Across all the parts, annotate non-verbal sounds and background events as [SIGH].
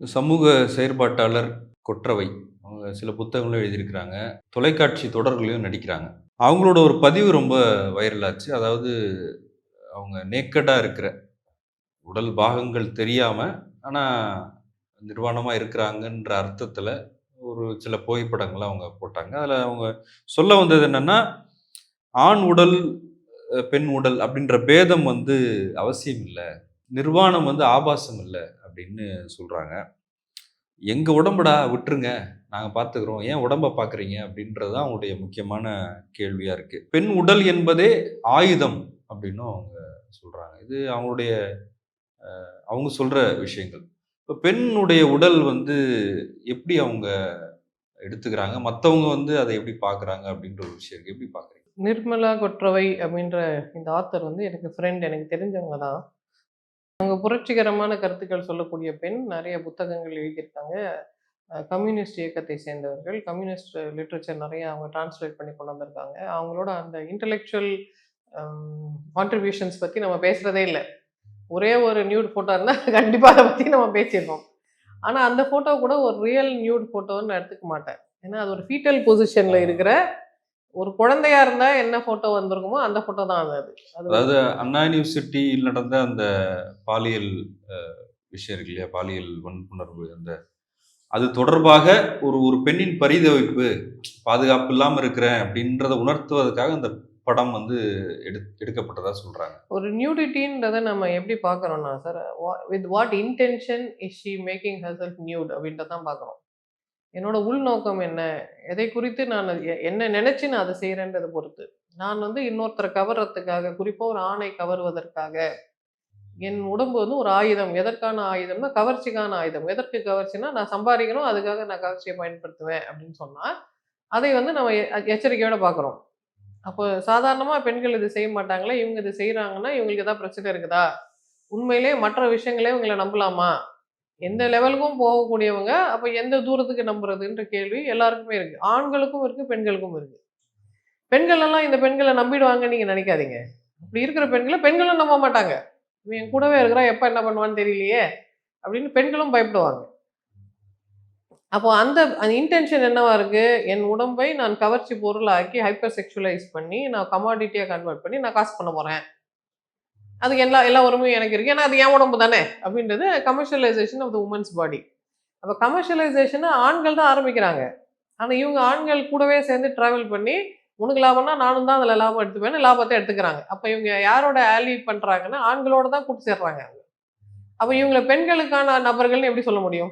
சமூக செயற்பாட்டாளர் கொற்றவை. அவங்க சில புத்தகங்களும் எழுதியிருக்கிறாங்க. தொலைக்காட்சி தொடர்களையும் நடிக்கிறாங்க. அவங்களோட ஒரு பதிவு ரொம்ப வைரலாச்சு அதாவது அவங்க நேக்கடாக இருக்கிற உடல் பாகங்கள் தெரியாமல் ஆனால் நிர்வாணமாக இருக்கிறாங்கன்ற அர்த்தத்தில் ஒரு சில புகைப்படங்களை அவங்க போட்டாங்க. அதில் அவங்க சொல்ல வந்தது என்னென்னா ஆண் உடல் பெண் உடல் அப்படின்ற பேதம் வந்து அவசியம் இல்லை. நிர்வாணம் வந்து ஆபாசம் இல்லை. அப்படின்னு சொல்கிறாங்க எங்கள் உடம்புடா? விட்டுருங்க. நாங்கள் பார்த்துக்குறோம் ஏன் உடம்ப பார்க்குறீங்க அப்படின்றது தான் அவங்களுடைய முக்கியமான கேள்வியாக இருக்குது பெண் உடல் என்பதே ஆயுதம் அப்படின்னும் அவங்க சொல்கிறாங்க இது அவங்களுடைய அவங்க சொல்கிற விஷயங்கள். இப்போ பெண்ணுடைய உடல் வந்து எப்படி அவங்க எடுத்துக்கிறாங்க? மற்றவங்க வந்து அதை எப்படி பார்க்குறாங்க அப்படின்ற ஒரு விஷயம் இருக்குது எப்படி பார்க்குறீங்க நிர்மலா கொற்றவை அப்படின்ற இந்த ஆத்தர் வந்து எனக்கு ஃப்ரெண்ட் எனக்கு தெரிஞ்சவங்க தான். அவங்க புரட்சிகரமான கருத்துக்கள் சொல்லக்கூடிய பெண் நிறைய புத்தகங்கள் எழுதியிருக்காங்க. கம்யூனிஸ்ட் இயக்கத்தை சேர்ந்தவர்கள். கம்யூனிஸ்ட் லிட்ரேச்சர் நிறைய அவங்க டிரான்ஸ்லேட் பண்ணி கொண்டு வந்திருக்காங்க. அவங்களோட அந்த இன்டலெக்சுவல் கான்ட்ரிபியூஷன்ஸ் பற்றி நம்ம பேசுகிறதே இல்லை. ஒரே ஒரு நியூட் ஃபோட்டோ இருந்தால் [LAUGHS] கண்டிப்பாக அதை பற்றி நம்ம பேசியிருக்கோம். ஆனால் அந்த ஃபோட்டோ கூட ஒரு ரியல் நியூட் ஃபோட்டோன்னு நான் எடுத்துக்க மாட்டேன். ஏன்னா அது ஒரு ஃபீட்டல் பொசிஷனில் இருக்கிற ஒரு குழந்தையா இருந்தா என்ன போட்டோ வந்திருக்குமோ அந்த போட்டோ தான் அது. அது அது அதாவது அண்ணா யூனிவர்சிட்டியில் நடந்த அந்த பாலியல் விஷயம் இருக்கு இல்லையா? பாலியல் வன்புணர்வு அந்த அது தொடர்பாக ஒரு ஒரு பெண்ணின் பரிதவிப்பு பாதுகாப்பு இல்லாமல் இருக்கிறேன் அப்படின்றத உணர்த்துவதற்காக அந்த படம் வந்து எடு எடுக்கப்பட்டதா சொல்றாங்க. ஒரு நியூடிட்டின்றதை நம்ம எப்படி பார்க்குறோம்னா sir with what intention is she making herself nude அப்படின்றத தான் பார்க்குறோம். என்னோட உள்நோக்கம் என்ன? எதை குறித்து நான் எ- என்ன நினைச்சு நான் அதை செய்கிறேன்றதை பொறுத்து. நான் வந்து இன்னொருத்தரை கவர்றதுக்காக குறிப்பாக ஒரு ஆணை கவருவதற்காக என் உடம்பு வந்து ஒரு ஆயுதம். எதற்கான ஆயுதம்னா கவர்ச்சிக்கான ஆயுதம். எதற்கு கவர்ச்சினா நான் சம்பாதிக்கணும் அதுக்காக நான் கவர்ச்சியை பயன்படுத்துவேன் அப்படின்னு சொன்னால் அதை வந்து நம்ம எச்சரிக்கையோடு பார்க்குறோம் அப்போ சாதாரணமாக பெண்கள் இது செய்ய மாட்டாங்களே இவங்க இது செய்கிறாங்கன்னா இவங்களுக்கு ஏதாவது பிரச்சனை இருக்குதா? உண்மையிலே மற்ற விஷயங்களே இவங்களை நம்பலாமா? எந்த லெவலுக்கும் போகக்கூடியவங்க அப்போ எந்த தூரத்துக்கு நம்புறதுன்ற கேள்வி எல்லாருக்குமே இருக்கு. ஆண்களுக்கும் இருக்கு பெண்களுக்கும் இருக்கு. பெண்கள் எல்லாம் இந்த பெண்களை நம்பிடுவாங்க நீங்க நினைக்காதீங்க. அப்படி இருக்கிற பெண்களை பெண்களும் நம்ப மாட்டாங்க. இவன் என் கூடவே இருக்கிறா எப்போ என்ன பண்ணுவான்னு தெரியலையே அப்படின்னு பெண்களும் பயப்படுவாங்க. அப்போ அந்த அந்த இன்டென்ஷன் என்னவா இருக்கு? என் உடம்பை நான் கவர்ச்சி பொருளாக்கி ஹைப்பர் செக்ஷுவலைஸ் பண்ணி நான் கமாடிட்டியாக கன்வெர்ட் பண்ணி நான் காசு பண்ண போறேன். அதுக்கு எல்லா எல்லா உரிமையும் எனக்கு இருக்குது ஏன்னா அது என் உடம்பு தானே அப்படின்றது commercialisation of the women's body அப்போ கமர்ஷியலைசேஷனை ஆண்கள் தான் ஆரம்பிக்கிறாங்க. ஆனால் இவங்க ஆண்கள் கூடவே சேர்ந்து ட்ராவல் பண்ணி உனக்கு லாபம்னா நானும் தான் அதில் லாபம் எடுத்துப்பேன்னு லாபத்தை எடுத்துக்கிறாங்க. அப்போ இவங்க யாரோட ஆலி பண்ணுறாங்கன்னா ஆண்களோட தான் கூட்டு சேர்றாங்க. அப்போ இவங்களை பெண்களுக்கான நபர்கள்னு எப்படி சொல்ல முடியும்?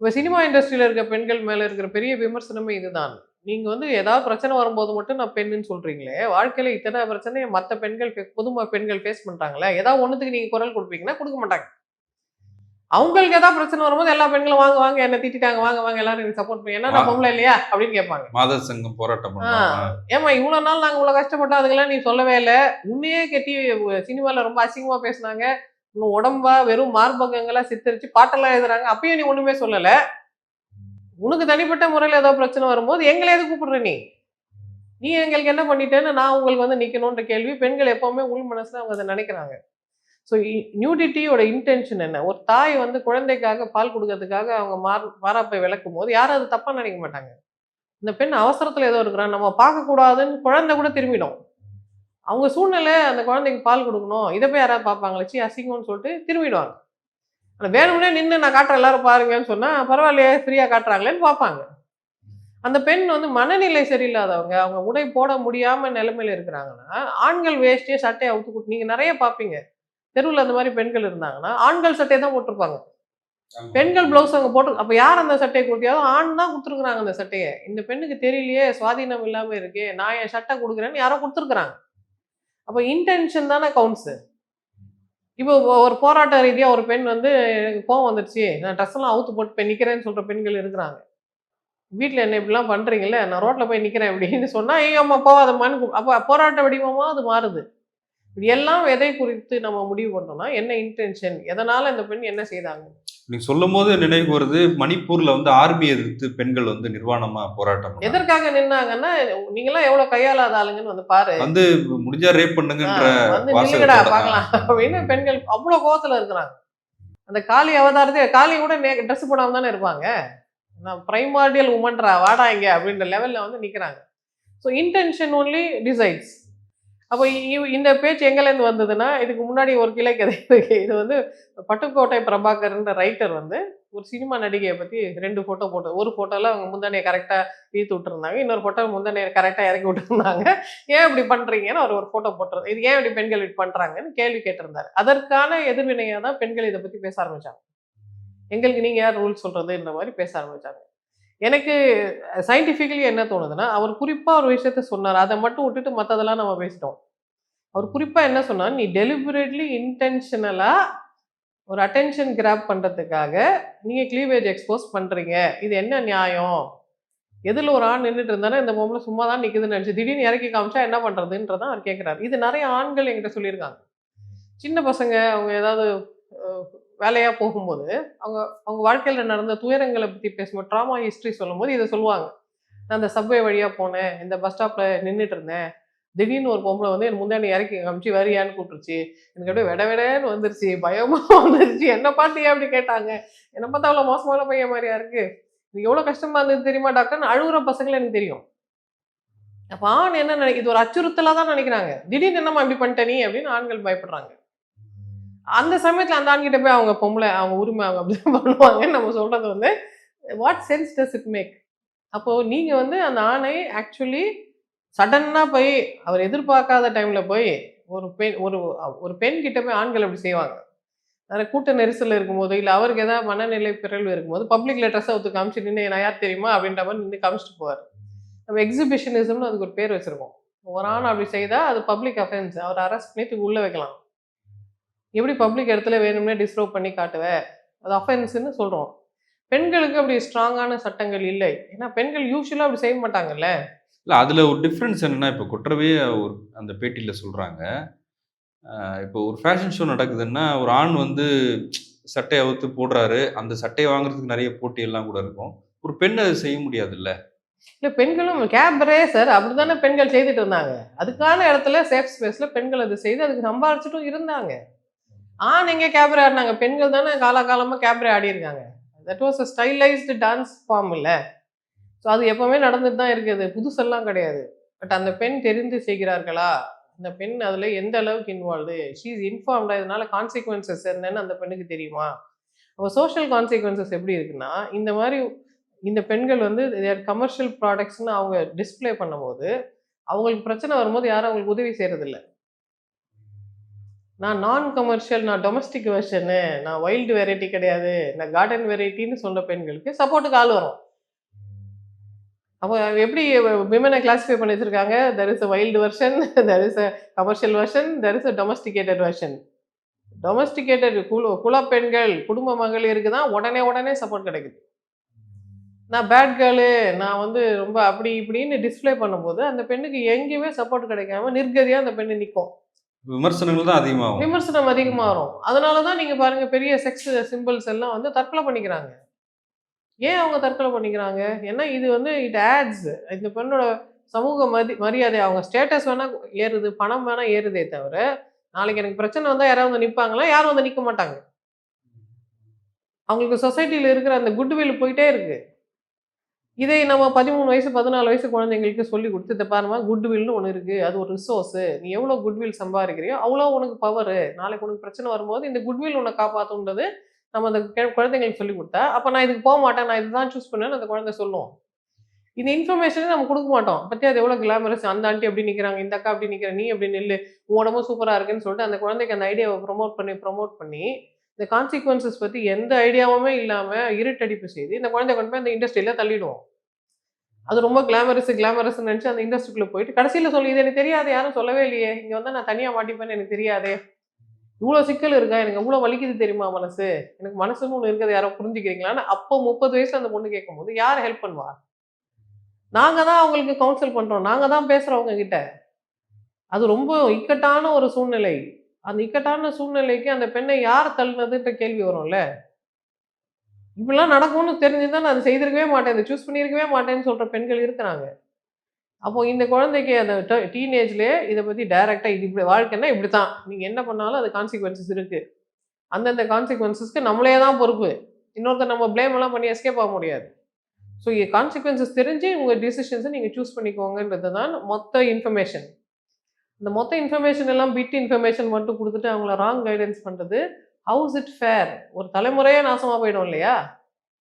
இப்போ சினிமா இண்டஸ்ட்ரியில் இருக்க பெண்கள் மேலே இருக்கிற பெரிய விமர்சனமே இதுதான். நீங்கள் வந்து ஏதாவது பிரச்சனை வரும்போது மட்டும் நான் பெண்ணுன்னு சொல்கிறீங்களே வாழ்க்கையில் இத்தனை பிரச்சனையை மற்ற பெண்கள் பொதும பெண்கள் ஃபேஸ் பண்ணுறாங்களே ஏதாவது ஒன்றுத்துக்கு நீங்கள் குரல் கொடுப்பீங்கன்னா கொடுக்க மாட்டாங்க. அவங்களுக்கு ஏதாவது பிரச்சனை வரும்போது எல்லா பெண்களும் வாங்க வாங்க என்ன திட்டிட்டாங்க வாங்க வாங்க எல்லாரும் எனக்கு சப்போர்ட் பண்ணி என்ன நான் இல்லையா? அப்படின்னு கேட்பாங்க. மாதர் சங்கம் போராட்டம் ஏமா இவ்வளோ நாள் நாங்கள் இவ்வளோ கஷ்டப்பட்டோம் அதுக்கெல்லாம் நீ சொல்லவே இல்லை. உன்னையே கட்டி சினிமாவில் ரொம்ப அசிங்கமாக பேசுனாங்க. உடம்பா வெறும் மார்பகங்களா சித்தரிச்சு பாட்டெல்லாம் எழுதுறாங்க. அப்பயும் நீ ஒண்ணுமே சொல்லல. உனக்கு தனிப்பட்ட முறையில் ஏதோ பிரச்சனை வரும்போது எங்களை எது கூப்பிடுற நீ? நீ எங்களுக்கு என்ன பண்ணிட்டேன்னு நான் உங்களுக்கு வந்து நிற்கணுன்ற கேள்வி பெண்கள் எப்போவுமே உள் மனசில் அவங்க அதை நினைக்கிறாங்க. ஸோ நியூடிட்டியோட இன்டென்ஷன் என்ன? ஒரு தாய் வந்து குழந்தைக்காக பால் கொடுக்கறதுக்காக அவங்க மார் மாறாப்பை விளக்கும் போது யாரும் அது தப்பாக நினைக்க மாட்டாங்க. இந்த பெண் அவசரத்தில் ஏதோ இருக்கிறான் நம்ம பார்க்கக்கூடாதுன்னு குழந்தை கூட திரும்பிடும். அவங்க சூழ்நிலை அந்த குழந்தைக்கு பால் கொடுக்கணும் இதை போய் யாராவது பார்ப்பாங்களே சி அசிங்கம்னு சொல்லிட்டு திரும்பிடுவாங்க. ஆனால் வேணும்னே நின்று நான் காட்டுறேன் எல்லாரும் பாருங்கன்னு சொன்னால் பரவாயில்லையே ஃப்ரீயாக காட்டுறாங்களேன்னு பார்ப்பாங்க. அந்த பெண் வந்து மனநிலை சரியில்லாதவங்க அவங்க உடை போட முடியாம நிலைமையில இருக்கிறாங்கன்னா ஆண்கள் வேஷ்டியே சட்டையை அவுத்து கொடுத்து நீங்க நிறைய பார்ப்பீங்க. தெருவில் அந்த மாதிரி பெண்கள் இருந்தாங்கன்னா ஆண்கள் சட்டையை தான் போட்டிருப்பாங்க. பெண்கள் பிளவுஸ் அவங்க போட்டு அப்ப யார் அந்த சட்டையை கொடுத்தியாலும் ஆண் தான் கொடுத்துருக்குறாங்க அந்த சட்டையை. இந்த பெண்ணுக்கு தெரியலையே சுவாதீனம் இல்லாம இருக்கே நான் என் சட்டை கொடுக்குறேன்னு யாரோ கொடுத்துருக்குறாங்க. அப்போ இன்டென்ஷன் தானே கவுன்ஸ் இப்போ ஒரு போராட்ட ரீதியாக ஒரு பெண் வந்து எனக்கு கோவம் வந்துடுச்சு நான் ட்ரெஸ் எல்லாம் அவுத்து போட்டு போய் நிற்கிறேன்னு சொல்கிற பெண்கள் இருக்கிறாங்க. வீட்டில் என்ன இப்படிலாம் பண்றீங்கல்ல? நான் ரோட்டில் போய் நிற்கிறேன் அப்படின்னு சொன்னால் ஐயோ அம்மா போகாதம்மான்னு அப்போ போராட்ட வடிவமாக அது மாறுது. இது எல்லாம் எதை குறித்து நம்ம முடிவு பண்ணோம்னா என்ன இன்டென்ஷன் எதனால் இந்த பெண் என்ன செய்தாங்க? நீங்க சொல்லும் போது நினைவு வருது மணிப்பூர்ல வந்து ஆர்மி எதிர்த்து பெண்கள் வந்து நிர்வாணமா போராட்டம். எதற்காக நின்னாங்கன்னா நீங்களாம் எவ்வளவு கையாளாத ஆளுங்கன்னு வந்து பாரு. வந்து முடிஞ்சா ரேப் பண்ணுங்கன்ற. பார்க்கலாம். அப்படின்னு பெண்கள் அவ்வளவு கோவத்துல இருக்கிறாங்க. அந்த காளி அவதாரத்தை காளி கூட ட்ரெஸ் போடாம தானே இருப்பாங்க. நான் பிரைமார்டியல் உமன்றா வாடா இங்க அப்படின்ற லெவல்ல வந்து நிக்கிறாங்க. ஸோ இன்டென்ஷன் ஒன்லி டிசைட்ஸ் அப்போ இந்த பேச்சு எங்கேருந்து வந்ததுன்னா இதுக்கு முன்னாடி ஒரு கிளை கதை இருக்கு. இது வந்து பட்டுக்கோட்டை பிரபாகர்ன்ற ரைட்டர் வந்து ஒரு சினிமா நடிகையை பற்றி ரெண்டு ஃபோட்டோ போட்டு ஒரு ஃபோட்டோவில் அவங்க முந்தானையை கரெக்டாக இழுத்து விட்டுருந்தாங்க. இன்னொரு ஃபோட்டோ முந்தானையை கரெக்டாக இறக்கி விட்டுருந்தாங்க. ஏன் இப்படி பண்ணுறீங்கன்னு அவர் ஒரு ஃபோட்டோ போட்டுருந்தார் இது ஏன் இப்படி பெண்கள் இப்படி பண்ணுறாங்கன்னு கேள்வி கேட்டிருந்தாரு. அதற்கான எதிர்வினையாக தான் பெண்கள் இதை பற்றி பேச ஆரம்பிச்சாங்க. எங்களுக்கு நீங்கள் யார் ரூல் சொல்கிறதுன்ற மாதிரி பேச ஆரம்பிச்சாங்க. எனக்கு சயின்டிஃபிக்கலி என்ன தோணுதுன்னா அவர் குறிப்பாக ஒரு விஷயத்த சொன்னார். அதை மட்டும் விட்டுட்டு மற்றதெல்லாம் நம்ம பேசிட்டோம். அவர் குறிப்பாக என்ன சொன்னார்? நீ டெலிபரேட்லி இன்டென்ஷனலாக ஒரு அட்டென்ஷன் கிராப் பண்ணுறதுக்காக நீங்கள் க்ளீவேஜ் எக்ஸ்போஸ் பண்ணுறீங்க இது என்ன நியாயம்? எதில் ஒரு ஆண் நின்றுட்டு இருந்தானே இந்த பொம்பளை சும்மா தான் நிற்குதுன்னு நினச்சி திடீர்னு இறக்கி காமிச்சா என்ன பண்ணுறதுன்றதான் அவர் கேட்குறாரு இது நிறைய ஆண்கள் என்கிட்ட சொல்லியிருக்காங்க. சின்ன பசங்க அவங்க ஏதாவது வேலையாக போகும்போது அவங்க அவங்க வாழ்க்கையில் நடந்த துயரங்களை பற்றி பேசும்போது ட்ராமா ஹிஸ்ட்ரி சொல்லும்போது இதை சொல்லுவாங்க. நான் அந்த சப்வே வழியாக போனேன் இந்த பஸ் ஸ்டாப்பில் நின்றுட்டு இருந்தேன். திடீர்னு ஒரு பொம்பளை வந்து என் முந்தானி இறக்கி காமிச்சு வரியான்னு கூப்பிட்டுருச்சு. எனக்கு அப்படியே விட விடன்னு வந்துருச்சு. பயமாக [LAUGHS] வந்துருச்சு. என்ன பாட்டியா? அப்படி கேட்டாங்க. என்ன பார்த்தா அவ்வளோ மோசமான பையன் மாதிரியா இருக்கு. இது எவ்வளோ கஷ்டமாக இருந்தது தெரியுமா டாக்டர் அழுகுற பசங்களை எனக்கு தெரியும். அப்போ ஆண் என்ன நினை இது ஒரு அச்சுறுத்தலாக தான் நினைக்கிறாங்க. திடீர்னு என்னம்மா இப்படி பண்ணிட்டே நீ? அப்படின்னு ஆண்கள் பயப்படுறாங்க. அந்த சமயத்தில் அந்த ஆண்கிட்ட போய் அவங்க பொம்பளை அவங்க உரிமை அவங்க அப்படி பண்ணுவாங்கன்னு நம்ம சொல்கிறது வந்து what sense does it make அப்போது நீங்கள் வந்து அந்த ஆணை ஆக்சுவலி சடன்னாக போய் அவர் எதிர்பார்க்காத டைமில் போய் ஒரு பெண் ஒரு ஒரு பெண் கிட்ட போய் ஆண்கள் அப்படி செய்வாங்க. நிறைய கூட்ட நெரிசலில் இருக்கும்போது இல்லை அவருக்கு ஏதாவது மனநிலை பிறழ்வு இருக்கும்போது பப்ளிக்ல ட்ரெஸ்ஸை ஒத்து காமிச்சு நின்று நான் யார் தெரியுமா? அப்படின்ற மாதிரி நின்று காமிச்சிட்டு போவார். நம்ம எக்ஸிபிஷனிசம்னு அதுக்கு ஒரு பேர் வச்சுருக்கோம். ஒரு ஆண் அப்படி செய்தால் அது பப்ளிக் அஃபென்ஸ் அவர் அரெஸ்ட் பண்ணி உள்ளே வைக்கலாம். எப்படி பப்ளிக் இடத்துல வேணும்னே டிஸ்டர்ப் பண்ணி காட்டுவ? அது அஃபென்ஸ்னு சொல்கிறோம் பெண்களுக்கு அப்படி ஸ்ட்ராங்கான சட்டங்கள் இல்லை. ஏன்னா பெண்கள் யூஸ்வலாக அப்படி செய்ய மாட்டாங்கல்ல? இல்லை அதில் ஒரு டிஃப்ரென்ஸ் என்னன்னா இப்போ குற்றவே ஒரு அந்த பேட்டியில் சொல்கிறாங்க இப்போ ஒரு ஃபேஷன் ஷோ நடக்குதுன்னா ஒரு ஆண் வந்து சட்டையை அவுத்து போடுறாரு. அந்த சட்டையை வாங்குறதுக்கு நிறைய போட்டி எல்லாம் கூட இருக்கும். ஒரு பெண் அதை செய்ய முடியாதுல்ல? இல்லை பெண்களும் கேபரே சார் அப்படிதானே பெண்கள் செய்துட்டு இருந்தாங்க. அதுக்கான இடத்துல சேஃப் ஸ்பேஸில் பெண்கள் அது செய்து அதுக்கு சம்பாரிச்சிட்டும் இருந்தாங்க. ஆண் எங்கே கேப்ரே ஆடினாங்க? பெண்கள் தானே காலாகாலமாக கேப்ரே ஆடி இருக்காங்க that was a stylised dance form இல்லை. ஸோ அது எப்போவுமே நடந்துட்டு தான் இருக்குது. புதுசெல்லாம் கிடையாது. பட் அந்த பெண் தெரிந்து செய்கிறார்களா? அந்த பெண் அதில் எந்த அளவுக்கு இன்வால்வ்டு ஷீ இஸ் இன்ஃபார்ம்டா இதனால கான்சிக்வன்சஸ் என்னன்னு அந்த பெண்ணுக்கு தெரியுமா? அப்போ சோஷியல் கான்சிக்வன்சஸ் எப்படி இருக்குன்னா இந்த மாதிரி இந்த பெண்கள் வந்து கமர்ஷியல் ப்ராடக்ட்ஸ்னு அவங்க டிஸ்ப்ளே பண்ணும்போது அவங்களுக்கு பிரச்சனை வரும்போது யாரும் அவங்களுக்கு உதவி செய்கிறதில்ல நான் நான் கமர்ஷியல் நான் டொமஸ்டிக் வெர்ஷனு நான் வைல்டு வெரைட்டி கிடையாது. நான் கார்டன் வெரைட்டின்னு சொன்ன பெண்களுக்கு சப்போர்ட்டுக்கு ஆள் வரும். அப்போ எப்படி விமனை கிளாஸிஃபை பண்ணி வச்சுருக்காங்க there is a wild version there is a commercial version there is a domesticated version domesticated குல குல பெண்கள் குடும்ப மகளிருக்கு தான் உடனே உடனே சப்போர்ட் கிடைக்குது. நான் பேட் கேர்ளு நான் வந்து ரொம்ப அப்படி இப்படின்னு டிஸ்ப்ளே பண்ணும்போது அந்த பெண்ணுக்கு எங்கேயுமே சப்போர்ட் கிடைக்காம நிர்கதியாக அந்த பெண்ணு நிற்கும் விமர்சனங்கள் தான் அதிகமாகும். விமர்சனம் அதிகமாக வரும் அதனால தான் நீங்கள் பாருங்க பெரிய செக்ஸ் சிம்பிள்ஸ் எல்லாம் வந்து தற்கொலை பண்ணிக்கிறாங்க. ஏன் அவங்க தற்கொலை பண்ணிக்கிறாங்க? ஏன்னா இது வந்து இட் ஆட்ஸ் இந்த பெண்ணோட சமூக மதி மரியாதை அவங்க ஸ்டேட்டஸ் வேணா ஏறுது பணம் வேணால் ஏறுதே தவிர நாளைக்கு எனக்கு பிரச்சனை வந்தால் யாராவது வந்து நிற்பாங்களா யாரும் வந்து நிற்க மாட்டாங்க. அவங்களுக்கு சொசைட்டியில் இருக்கிற அந்த குட்வில் போயிட்டே இருக்கு. இதை நம்ம பதிமூணு வயசு பதினாலு வயசு குழந்தைங்களுக்கு சொல்லி கொடுத்து இதை பாருமா குட்வில்னு ஒன்று இருக்குது அது ஒரு ரிசோர்ஸு நீ எவ்வளோ குட்வில் சம்பாதிக்கிறியோ அவ்வளோ உனக்கு பவர் நாளைக்கு உனக்கு பிரச்சனை வரும்போது இந்த குட்வில் உன்னை காப்பாற்றுன்றது நம்ம அந்த கெ- குழந்தைங்களுக்கு சொல்லி கொடுத்தா அப்போ நான் இதுக்கு போக மாட்டேன். நான் இதுதான் சூஸ் பண்ணேன்னு அந்த குழந்தை சொல்லுவோம் இந்த இன்ஃபர்மேஷனே நம்ம கொடுக்க மாட்டோம். பற்றி அது எவ்வளோ கிளாமரஸ் அந்த ஆண்டி அப்படி நிற்கிறாங்க இந்த அக்கா அப்படி நிற்கிற நீ அப்படி நில்லு உன் சூப்பராக இருக்குன்னு சொல்லிட்டு அந்த குழந்தைக்கு அந்த ஐடியாவை ப்ரொமோட் பண்ணி ப்ரொமோட் பண்ணி இந்த கான்சிக்வன்சஸ் பற்றி எந்த ஐடியாவுமே இல்லாமல் இருட்டடிப்பு செய்து இந்த குழந்தை கொண்டு போய் அந்த இண்டஸ்ட்ரியில் தள்ளிடுவோம். அது ரொம்ப கிளாமரஸ் கிளாமரஸ் நினச்சி அந்த இண்டஸ்ட்ரிக்குள்ளே போயிட்டு கடைசியில் சொல்லி இது எனக்கு தெரியாது யாரும் சொல்லவே இல்லையே. இங்கே வந்து நான் தனியாக மாட்டிப்பேன்னு எனக்கு தெரியாதே. இவ்வளோ சிக்கல் இருக்கா? எனக்கு இவ்வளோ வலிக்குது தெரியுமா மனசு? எனக்கு மனசுன்னு ஒன்று இருக்கிறது யாரோ புரிஞ்சுக்கிறீங்களான்னு அப்போ முப்பது வயசில் அந்த பொண்ணு கேட்கும்போது யார் ஹெல்ப் பண்ணுவா? நாங்கள் தான் அவங்களுக்கு கவுன்சில் பண்ணுறோம் நாங்கள் தான் பேசுகிறோம் அவங்க கிட்ட அது ரொம்ப இக்கட்டான ஒரு சூழ்நிலை. அந்த இக்கட்டான சூழ்நிலைக்கு அந்த பெண்ணை யார் தள்ளுனதுன்ற கேள்வி வரும்ல. இப்படிலாம் நடக்கும்னு தெரிஞ்சுதான் நான் அதை செய்திருக்கவே மாட்டேன். இதை சூஸ் பண்ணியிருக்கவே மாட்டேன்னு சொல்கிற பெண்கள் இருக்கிறாங்க. அப்போ இந்த குழந்தைக்கு அந்த டீனேஜ்லேயே இதை பற்றி டைரெக்டாக இது இப்படி வாழ்க்கைன்னா இப்படி தான் நீங்கள் என்ன பண்ணாலும் அது கான்சிக்வன்சஸ் இருக்குது அந்தந்த கான்சிக்வன்சஸ்க்கு நம்மளே தான் பொறுப்பு. இன்னொருத்தர் நம்ம ப்ளேம் எல்லாம் பண்ணி எஸ்கேப் ஆக முடியாது. ஸோ கான்சிக்வன்சஸ் தெரிஞ்சு உங்கள் டிசிஷன்ஸை நீங்கள் சூஸ் பண்ணிக்கோங்கன்றது தான் மொத்த இன்ஃபர்மேஷன் இந்த மொத்த இன்ஃபர்மேஷன் எல்லாம் பிட் இன்ஃபர்மேஷன் மட்டும் கொடுத்துட்டு அவங்கள ராங் கைடன்ஸ் பண்ணுறது ஹவுஸ் இட் ஃபேர் ஒரு தலைமுறையே நாசமாக போயிடும் இல்லையா?